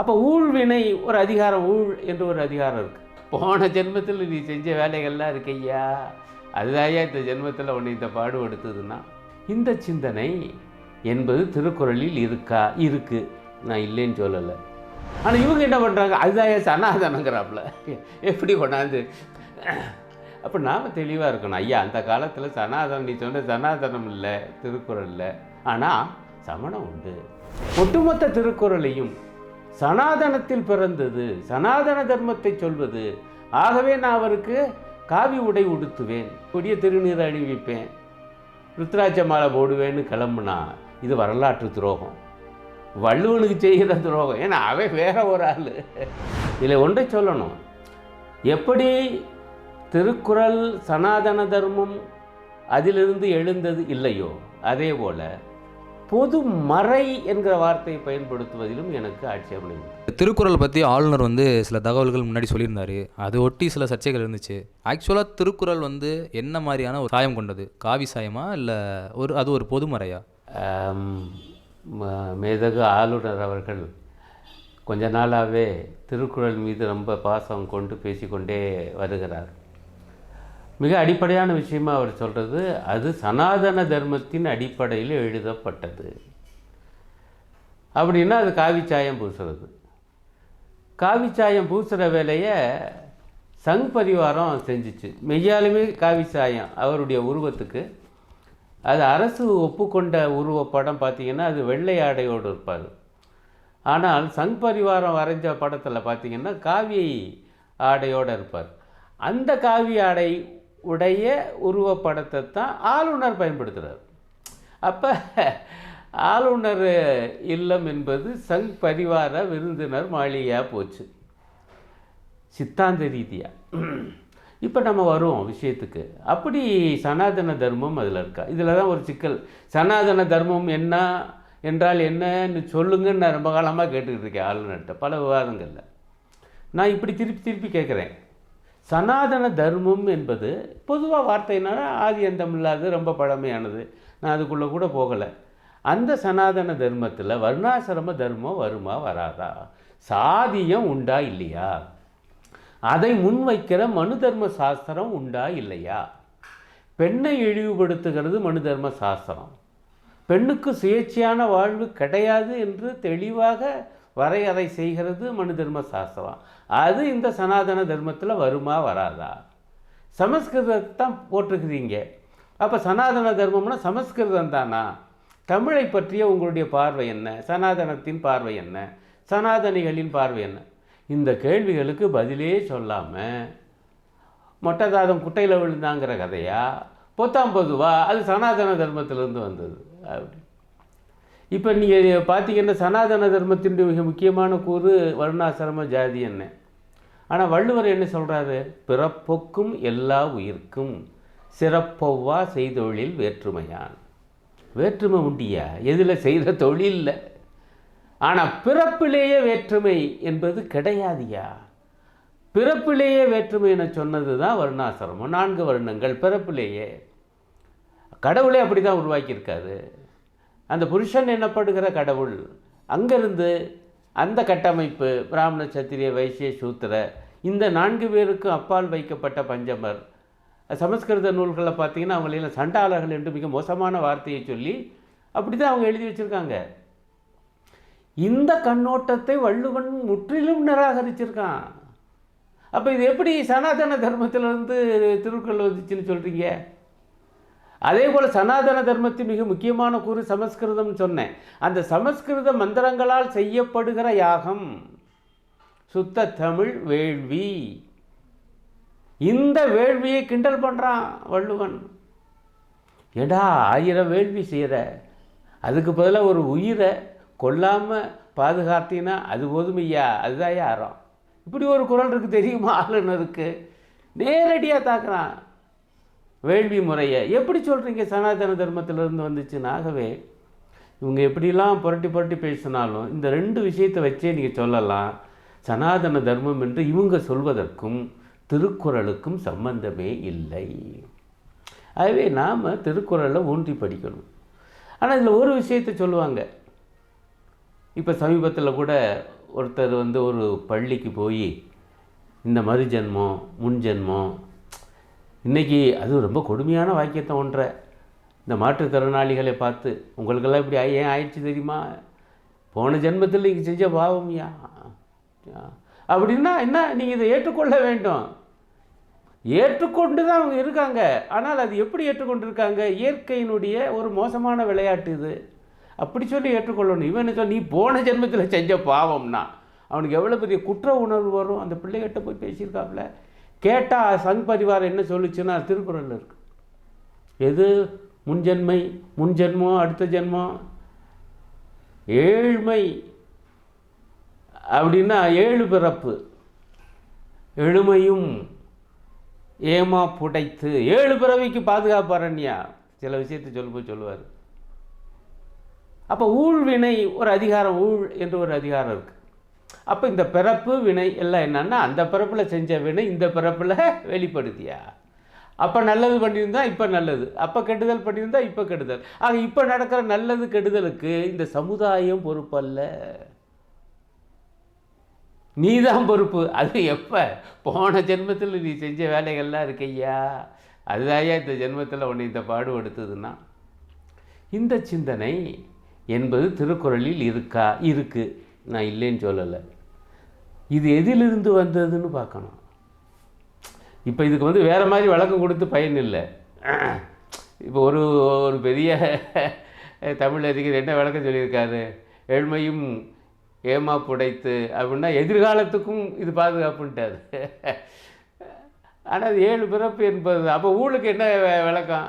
அப்போ ஊழ்வினை ஒரு அதிகாரம் ஊழ் என்று ஒரு அதிகாரம் இருக்குது போன ஜென்மத்தில் நீ செஞ்ச வேலைகள்லாம் இருக்கையா அதுதாயா இந்த ஜென்மத்தில் உன்னை இந்த பாடுபடுத்துதுன்னா. இந்த சிந்தனை என்பது திருக்குறளில் இருக்கா இருக்குது நான் இல்லைன்னு சொல்லலை. ஆனால் இவங்க என்ன பண்ணுறாங்க அதுதாயா சனாதனங்கிறாப்புல எப்படி கொண்டாந்து? அப்போ நாம் தெளிவாக இருக்கணும். ஐயா அந்த காலத்தில் சனாதனம் நீ சொன்ன சனாதனம் இல்லை திருக்குறளில் ஆனால் சமணம் உண்டு. ஒட்டுமொத்த திருக்குறளையும் சனாதனத்தில் பிறந்தது சனாதன தர்மத்தை சொல்வது ஆகவே நான் அவருக்கு காவி உடை உடுத்துவேன் கொடிய திருநீர் அணிவிப்பேன் ருத்ராட்ச மாலை போடுவேன்னு கிளம்புனா இது வரலாற்று துரோகம். வள்ளுவனுக்கு செய்கிற துரோகம். ஏன்னா அவன் வேற ஒரு ஆள். இதில் ஒன்றை சொல்லணும். எப்படி திருக்குறள் சனாதன தர்மம் அதிலிருந்து எழுந்தது இல்லையோ அதே போல் பொது மறை என்கிற வார்த்தையை பயன்படுத்துவதிலும் எனக்கு ஆட்சேபனை உண்டு. திருக்குறள் பற்றி ஆளுநர் வந்து சில தகவல்கள் முன்னாடி சொல்லியிருந்தாரு. அது ஒட்டி சில சர்ச்சைகள் இருந்துச்சு. ஆக்சுவலாக திருக்குறள் வந்து என்ன மாதிரியான ஒரு சாயம் கொண்டது? காவி சாயமா இல்லை ஒரு அது ஒரு பொதுமறையா மேதகு ஆளுநர் அவர்கள் கொஞ்ச நாளாகவே திருக்குறள் மீது ரொம்ப பாசம் கொண்டு பேசிக்கொண்டே வருகிறார். மிக அடிப்படையான விஷயமாக அவர் சொல்கிறது அது சனாதன தர்மத்தின் அடிப்படையில் எழுதப்பட்டது. அப்படின்னா அது காவிச்சாயம் பூசுறது. காவிச்சாயம் பூசுகிற வேலையை சங் பரிவாரம் செஞ்சுச்சு. மெய்யாலுமே காவிச்சாயம் அவருடைய உருவத்துக்கு. அது அரசு ஒப்புக்கொண்ட உருவப்படம் பார்த்திங்கன்னா அது வெள்ளை ஆடையோடு இருப்பார். ஆனால் சங் பரிவாரம் வரைஞ்ச படத்தில் பார்த்திங்கன்னா காவி ஆடையோடு இருப்பார். அந்த காவி ஆடை உடைய உருவப்படத்தை தான் ஆளுநர் பயன்படுத்துகிறார் அப்போ ஆளுநர் இல்லம் என்பது சங் பரிவார விருந்தினர் மாளிகையாக போச்சு. சித்தாந்த ரீதியாக இப்போ நம்ம வருவோம் விஷயத்துக்கு. அப்படி சனாதன தர்மம் அதில் இருக்கா? இதில் தான் ஒரு சிக்கல். சனாதன தர்மம் என்ன என்றால் என்னன்னு சொல்லுங்கன்னு நான் ரொம்ப காலமாக கேட்டுக்கிட்டு இருக்கேன் ஆளுநர்கிட்ட பல விவாதங்களில். நான் இப்படி திருப்பி திருப்பி கேட்குறேன். சனாதன தர்மம் என்பது பொதுவாக வார்த்தைனால ஆதி அந்தம் இல்லாத ரொம்ப பழமையானது. நான் அதுக்குள்ளே கூட போகலை. அந்த சனாதன தர்மத்தில் வர்ணாசிரம தர்மம் வருமா வராதா? சாதியம் உண்டா இல்லையா? அதை முன்வைக்கிற மனு தர்ம சாஸ்திரம் உண்டா இல்லையா? பெண்ணை இழிவுபடுத்துகிறது மனு தர்ம சாஸ்திரம். பெண்ணுக்கு சுயேட்சையான வாழ்வு கிடையாது என்று தெளிவாக வரையறை செய்கிறது மனு தர்ம சாஸ்திரம் அது இந்த சனாதன தர்மத்தில் வருமா வராதா? சமஸ்கிருதத்தை தான் போட்டிருக்கிறீங்க அப்போ சனாதன தர்மம்னா சமஸ்கிருதம் தானா? தமிழை பற்றிய உங்களுடைய பார்வை என்ன? சனாதனத்தின் பார்வை என்ன? சனாதனிகளின் பார்வை என்ன? இந்த கேள்விகளுக்கு பதிலே சொல்லாமல் மொட்டைதாதம் குட்டையில் விழுந்தாங்கிற கதையா? பொத்தாம் பொதுவா அது சனாதன தர்மத்திலிருந்து வந்தது. அப்படி. இப்போ நீங்கள் பார்த்தீங்கன்னா சனாதன தர்மத்தினுடைய மிக முக்கியமான கூறு வருணாசிரம ஜாதி என்ன? ஆனால் வள்ளுவர் என்ன சொல்கிறாரு பிறப்பொக்கும் எல்லா உயிர்க்கும் சிறப்பொவ்வா செய்தொழில் வேற்றுமையான். வேற்றுமை உண்டியா? எதில் செய்கிற தொழிலில். ஆனால் பிறப்பிலேயே வேற்றுமை என்பது கிடையாதியா? பிறப்பிலேயே வேற்றுமை என சொன்னது தான் வருணாசிரமம். நான்கு வருணங்கள் பிறப்பிலேயே. கடவுளே அப்படி தான் உருவாக்கியிருக்காரு. அந்த புருஷன் எனப்படுகிற கடவுள்? அங்கிருந்து அந்த கட்டமைப்பு பிராமண சத்திரிய வைசிய சூத்திர இந்த நான்கு பேருக்கும் அப்பால் வைக்கப்பட்ட பஞ்சமர். சமஸ்கிருத நூல்களில் பார்த்தீங்கன்னா அவங்களெல்லாம் சண்டாளர்கள் என்று மிக மோசமான வார்த்தையை சொல்லி அப்படி தான் அவங்க எழுதி வச்சுருக்காங்க. இந்த கண்ணோட்டத்தை வள்ளுவன் முற்றிலும் நிராகரிச்சிருக்கான். அப்போ இது எப்படி சனாதன தர்மத்திலிருந்து திருக்குறள் வந்துச்சுன்னு சொல்கிறீங்க அதே போல் சனாதன தர்மத்தின் மிக முக்கியமான கூறு சமஸ்கிருதம்னு சொன்னேன். அந்த சமஸ்கிருத மந்திரங்களால் செய்யப்படுகிற யாகம்? சுத்த தமிழ் வேள்வி. இந்த வேள்வியை கிண்டல் பண்ணுறான் வள்ளுவன். ஏடா ஆயிரம் வேள்வி செய்கிற அதுக்கு பதிலாக ஒரு உயிரை கொல்லாமல் பாதுகாத்தீங்கன்னா அது போதுமையா? அதுதான் யாரம்? இப்படி ஒரு குரல் இருக்குது தெரியுமா? ஆளுநருக்கு. நேரடியாக தாக்குறான். வேள்வி முறையை. எப்படி சொல்கிறீங்க சனாதன தர்மத்திலிருந்து வந்துச்சுன்னு. ஆகவே இவங்க எப்படிலாம் புரட்டி புரட்டி பேசினாலும் இந்த ரெண்டு விஷயத்தை வச்சே நீங்கள் சொல்லலாம். சனாதன தர்மம் என்று இவங்க சொல்வதற்கும் திருக்குறளுக்கும் சம்பந்தமே இல்லை. ஆகவே நாம் திருக்குறளை ஊன்றி படிக்கணும். ஆனால் இதில் ஒரு விஷயத்தை சொல்லுவாங்க. இப்போ சமீபத்தில் கூட ஒருத்தர் வந்து ஒரு பள்ளிக்கு போய் இந்த மறு ஜென்மம் இன்றைக்கி அது ரொம்ப கொடுமையான வாக்கியத்தை ஒன்றை. இந்த மாற்றுத்திறனாளிகளை பார்த்து உங்களுக்கெல்லாம் இப்படி ஏன் ஆயிடுச்சு தெரியுமா? போன ஜென்மத்தில் நீங்கள் செஞ்ச பாவம்யா அப்படின்னா என்ன? நீங்கள் இதை ஏற்றுக்கொள்ள வேண்டும். ஏற்றுக்கொண்டு தான் அவங்க இருக்காங்க. ஆனால் அது எப்படி ஏற்றுக்கொண்டு இருக்காங்க இயற்கையினுடைய ஒரு மோசமான விளையாட்டு இது. அப்படி சொல்லி ஏற்றுக்கொள்ளணும். இவன் என்ன நீ போன ஜென்மத்தில் செஞ்ச பாவம்னா அவனுக்கு எவ்வளோ பெரிய குற்ற உணர்வு வரும்? அந்த பிள்ளைகிட்ட போய் பேசியிருக்காப்புல கேட்டால் சங் பரிவாரம் என்ன சொல்லுச்சுன்னா திருக்குறளில் இருக்கு. எது? முன்ஜென்மை முன்ஜென்மம் அடுத்த ஜென்மம் ஏழ்மை அப்படின்னா ஏழு பிறப்பு. எழுமையும் ஏமா புடைத்து. ஏழு பிறவிக்கு பாதுகாப்பாரண்யா சில விஷயத்தை சொல்லும்போது சொல்லுவார். அப்போ ஊழ்வினை ஒரு அதிகாரம் ஊழ் என்று ஒரு அதிகாரம் இருக்குது அப்போ இந்த பிறப்பு வினை எல்லாம் என்னென்னா அந்த பிறப்பில் செஞ்ச வினை இந்த பிறப்பில் வெளிப்படுத்தியா? அப்போ நல்லது பண்ணியிருந்தா இப்போ நல்லது. அப்போ கெடுதல் பண்ணியிருந்தா இப்போ கெடுதல். ஆக இப்போ நடக்கிற நல்லது கெடுதலுக்கு இந்த சமுதாயம் பொறுப்பல்ல. நீதான் பொறுப்பு. அது எப்போ? போன ஜென்மத்தில் நீ செஞ்ச வேலைகள்லாம் இருக்கையா அதுதாயா இந்த ஜென்மத்தில் உன்னை இந்த பாடு எடுத்ததுன்னா இந்த சிந்தனை என்பது திருக்குறளில் இருக்கா இருக்குது நான் இல்லைன்னு சொல்லலை. இது எதிலிருந்து வந்ததுன்னு பார்க்கணும். இப்போ இதுக்கு வந்து வேறு மாதிரி விளக்கம் கொடுத்து பயன் இல்லை. இப்போ ஒரு ஒரு பெரிய தமிழ் அறிஞர் என்ன விளக்கம் சொல்லியிருக்காரு? ஏழ்மையும் ஏமா புடைத்து அப்படின்னா எதிர்காலத்துக்கும் இது பாதுகாப்புன்ட்டாரு. ஆனால் அது ஏழு பிறப்பு என்பது அப்போ ஊழலுக்கு என்ன விளக்கம்?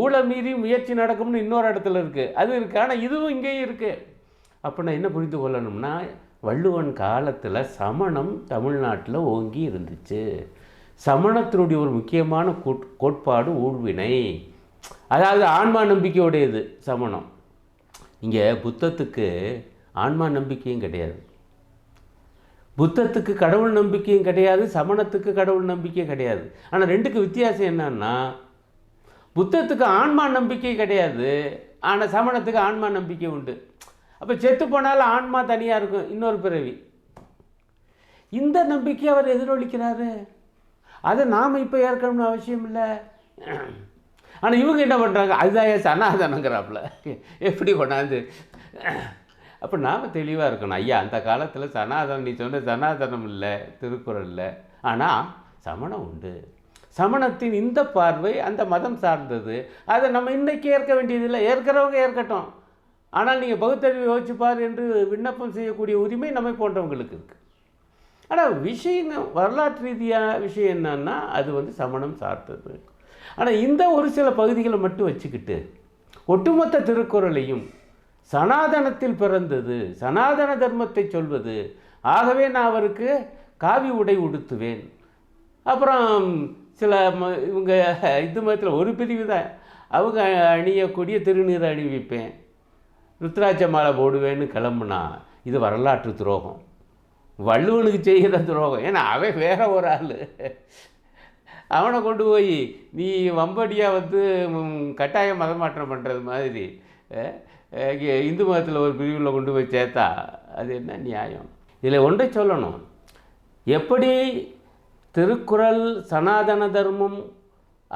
ஊழ மீறி முயற்சி நடக்கும்னு இன்னொரு இடத்துல இருக்குது அது இருக்குது ஆனால் இதுவும் இங்கேயும் இருக்குது அப்போ நான் என்ன புரிந்து கொள்ளணும்னா வள்ளுவன் காலத்தில் சமணம் தமிழ்நாட்டில் ஓங்கி இருந்துச்சு. சமணத்தினுடைய ஒரு முக்கியமான கோட்பாடு ஊழ்வினை. அதாவது ஆன்மா நம்பிக்கையுடையது சமணம். இங்கே புத்தத்துக்கு ஆன்மா நம்பிக்கையும் கிடையாது. புத்தத்துக்கு கடவுள் நம்பிக்கையும் கிடையாது சமணத்துக்கு கடவுள் நம்பிக்கையும் கிடையாது. ஆனால் ரெண்டுக்கு வித்தியாசம் என்னன்னா புத்தத்துக்கு ஆன்மா நம்பிக்கை கிடையாது ஆனால் சமணத்துக்கு ஆன்மா நம்பிக்கை உண்டு. அப்போ செத்து போனாலும் ஆன்மா தனியாக இருக்கும் இன்னொரு பிறவி. இந்த நம்பிக்கை அவர் எதிரொலிக்கிறாரு. அதை நாம் இப்போ ஏற்கணும்னு அவசியம் இல்லை. ஆனால் இவங்க என்ன பண்ணுறாங்க அதுதான் ஏன் சனாதனங்கிறாப்புல. எப்படி கொண்டாந்து? அப்போ நாம் தெளிவாக இருக்கணும். ஐயா அந்த காலத்தில் சனாதனம் நீ சொன்ன சனாதனம் இல்லை திருக்குறள் இல்லை. ஆனால் சமணம் உண்டு. சமணத்தின் இந்த பார்வை அந்த மதம் சார்ந்தது. அதை நம்ம இன்றைக்கி ஏற்க வேண்டியதில்லை. ஏற்கிறவங்க ஏற்கட்டும். ஆனால் நீங்கள் பகுத்தறிவு யோசிச்சுப்பார் என்று விண்ணப்பம் செய்யக்கூடிய உரிமை நம்மை போன்றவங்களுக்கு இருக்குது ஆனால் விஷயம் வரலாற்று ரீதியாக விஷயம் என்னன்னா அது வந்து சமணம் சார்ந்தது. ஆனால் இந்த ஒரு சில பகுதிகளை மட்டும் வச்சுக்கிட்டு ஒட்டுமொத்த திருக்குறளையும் சனாதனத்தில் பிறந்தது சனாதன தர்மத்தை சொல்வது ஆகவே நான் அவருக்கு காவி உடை உடுத்துவேன். அப்புறம் சில ம இவங்க இந்து மதத்தில் ஒரு பிரிவு தான். அவங்க அணியக்கூடிய திருநீர் அணிவிப்பேன். ருத்ராட்ச மாலை போடுவேன்னு கிளம்புனா இது வரலாற்று துரோகம். வள்ளுவனுக்கு செய்கிற துரோகம். ஏன்னா அவன் வேற ஒரு ஆள். அவனை கொண்டு போய் நீ வம்படியாக வந்து கட்டாய மதமாற்றம் பண்ணுறது மாதிரி இந்து மதத்தில் ஒரு பிரிவில் கொண்டு போய் சேர்த்தா அது என்ன நியாயம்? இதில் ஒன்றை சொல்லணும். எப்படி திருக்குறள் சனாதன தர்மம்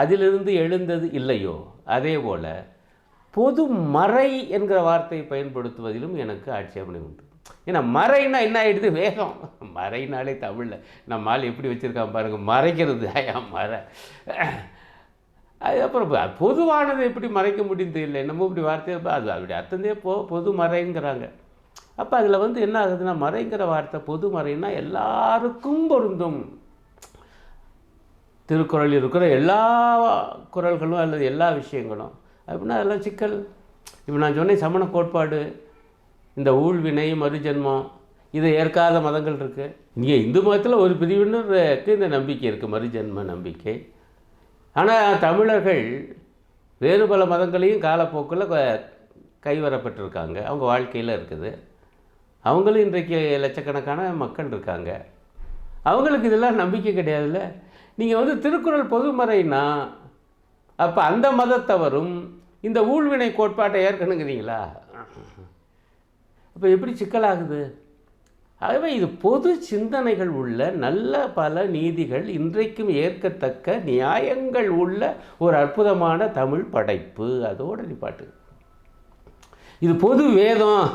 அதிலிருந்து எழுந்தது இல்லையோ அதே போல் பொது மறை என்கிற வார்த்தையை பயன்படுத்துவதிலும் எனக்கு ஆட்சேபனை உண்டு. ஏன்னா மறைனா என்ன ஆகிடுது வேகம். மறைனாலே தமிழில். நம்ம ஆள் எப்படி வச்சுருக்கான் பாருங்க. மறைக்கிறது. ஐயா மறை. அதுக்கப்புறம் பொதுவானது எப்படி மறைக்க முடியுது இல்லை என்னமோ இப்படி வார்த்தையை அது அப்படி அர்த்தந்தே போ பொது மறைங்கிறாங்க. அப்போ அதில் வந்து என்ன ஆகுதுன்னா மறைங்கிற வார்த்தை பொது மறைன்னா எல்லாருக்கும் பொருந்தும். திருக்குறள் இருக்கிற எல்லா குரல்களும் அல்லது எல்லா விஷயங்களும். அப்படின்னா அதெல்லாம் சிக்கல். இப்போ நான் சொன்னேன் சமண கோட்பாடு இந்த ஊழ்வினை மறுஜென்மம் இதை ஏற்காத மதங்கள் இருக்குது இங்கே இந்து மதத்தில் ஒரு பிரிவினருக்கு இந்த நம்பிக்கை இருக்குது மறுஜென்ம நம்பிக்கை. ஆனால் தமிழர்கள் வேறு பல மதங்களையும் காலப்போக்கில் கைவரப்பட்டிருக்காங்க. அவங்க வாழ்க்கையில் இருக்குது. அவங்களும் இன்றைக்கு லட்சக்கணக்கான மக்கள் இருக்காங்க. அவங்களுக்கு இதெல்லாம் நம்பிக்கை கிடையாதுல்ல. நீங்கள் வந்து திருக்குறள் பொதுமறைன்னா அப்போ அந்த மதத்தவரும் இந்த ஊழ்வினை கோட்பாட்டை ஏற்கணுங்கிறீங்களா? அப்போ எப்படி சிக்கலாகுது? ஆகவே இது பொது சிந்தனைகள் உள்ள நல்ல பல நீதிகள் இன்றைக்கும் ஏற்கத்தக்க நியாயங்கள் உள்ள ஒரு அற்புதமான தமிழ் படைப்பு. அதோட நிப்பாட்டு இது பொது வேதம்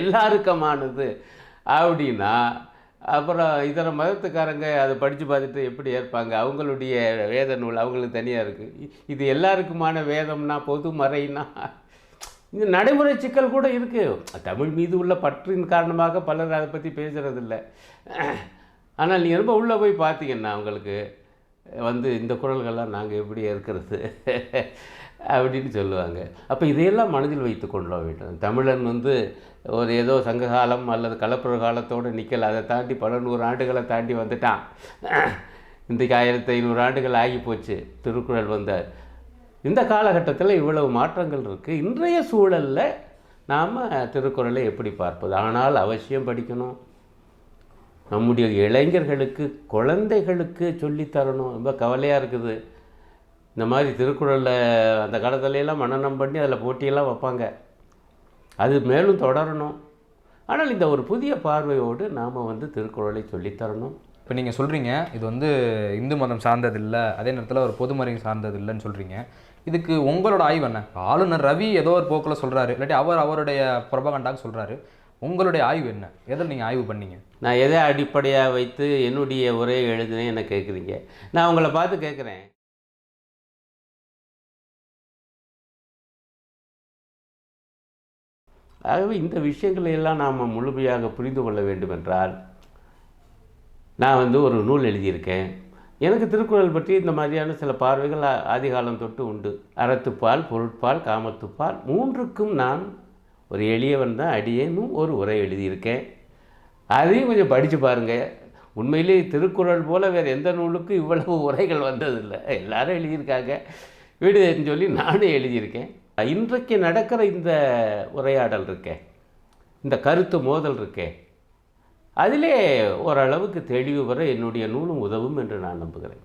எல்லாருக்கமானது. அப்படின்னா அப்புறம் இதர மதத்துக்காரங்க அதை படித்து பார்த்துட்டு எப்படி ஏற்பாங்க? அவங்களுடைய வேத நூல் அவங்களுக்கு தனியாக இருக்குது இது எல்லாருக்குமான வேதம்னா பொது மறைனா இந்த நடைமுறை சிக்கல் கூட இருக்குது தமிழ் மீது உள்ள பற்றின் காரணமாக பலர் அதை பற்றி பேசுகிறதில்ல ஆனால் நீங்கள் ரொம்ப உள்ளே போய் பார்த்தீங்கன்னா அவங்களுக்கு வந்து இந்த குரல்கள்லாம் நாங்கள் எப்படி இருக்கிறது அப்படின்னு சொல்லுவாங்க. அப்போ இதையெல்லாம் மனதில் வைத்து கொள்ள வேண்டும். தமிழன் வந்து ஒரு ஏதோ சங்ககாலம் அல்லது கலப்புற காலத்தோடு நிற்கல அதை தாண்டி பல நூறு ஆண்டுகளை தாண்டி வந்துட்டான். இன்றைக்கு ஆயிரத்தி ஐநூறு ஆண்டுகள் ஆகி போச்சு. திருக்குறள் வந்தார் இந்த காலகட்டத்தில் இவ்வளவு மாற்றங்கள் இருக்குது இன்றைய சூழலில் நாம் திருக்குறளை எப்படி பார்ப்பது? ஆனால் அவசியம் படிக்கணும். நம்முடைய இளைஞர்களுக்கு குழந்தைகளுக்கு சொல்லித் தரணும். ரொம்ப கவலையாக இருக்குது. இந்த மாதிரி திருக்குறளில் அந்த காலத்துலலாம் மனநம் பண்ணி அதில் போட்டியெல்லாம் வைப்பாங்க. அது மேலும் தொடரணும். ஆனால் இந்த ஒரு புதிய பார்வையோடு நாம் வந்து திருக்குறளை சொல்லித் தரணும். இப்போ நீங்கள் சொல்கிறீங்க இது வந்து இந்து மதம் சார்ந்ததில்லை அதே நேரத்தில் ஒரு பொதுமறை சார்ந்தது சார்ந்ததில்லைன்னு சொல்கிறீங்க இதுக்கு உங்களோட ஆய்வு என்ன? ஆளுநர் ரவி ஏதோ ஒரு போக்கில் சொல்கிறாரு இல்லாட்டி அவர் அவருடைய புரபகண்டாக சொல்கிறாரு உங்களுடைய ஆய்வு என்ன? எதில் நீங்கள் ஆய்வு பண்ணீங்க? நான் எதை அடிப்படையாக வைத்து என்னுடைய உரையை எழுதினேன் என்ன கேட்குறீங்க நான் உங்களை பார்த்து கேட்குறேன் ஆகவே இந்த விஷயங்களை எல்லாம் நாம் முழுமையாக புரிந்து கொள்ள வேண்டுமென்றால் நான் வந்து ஒரு நூல் எழுதியிருக்கேன். எனக்கு திருக்குறள் பற்றி இந்த மாதிரியான சில பார்வைகள் ஆ- ஆதிகாலம் தொட்டு உண்டு. அறத்துப்பால் பொருட்பால் காமத்துப்பால் மூன்றுக்கும் நான் ஒரு எளியவன் தான் அடியேனும் ஒரு உரை எழுதியிருக்கேன். அதையும் கொஞ்சம் படித்து பாருங்கள் உண்மையிலேயே திருக்குறள் போல் வேறு எந்த நூலுக்கும் இவ்வளவு உரைகள் வந்ததில்லை. எல்லாரும் எழுதியிருக்காங்க. வீடுன்னு சொல்லி நானும் எழுதியிருக்கேன். இன்றைக்கு நடக்கிற இந்த உரையாடல் இருக்கே இந்த கருத்து மோதல் இருக்கே அதிலே ஓரளவுக்கு தெளிவு வர என்னுடைய நூலும் உதவும் என்று நான் நம்புகிறேன்.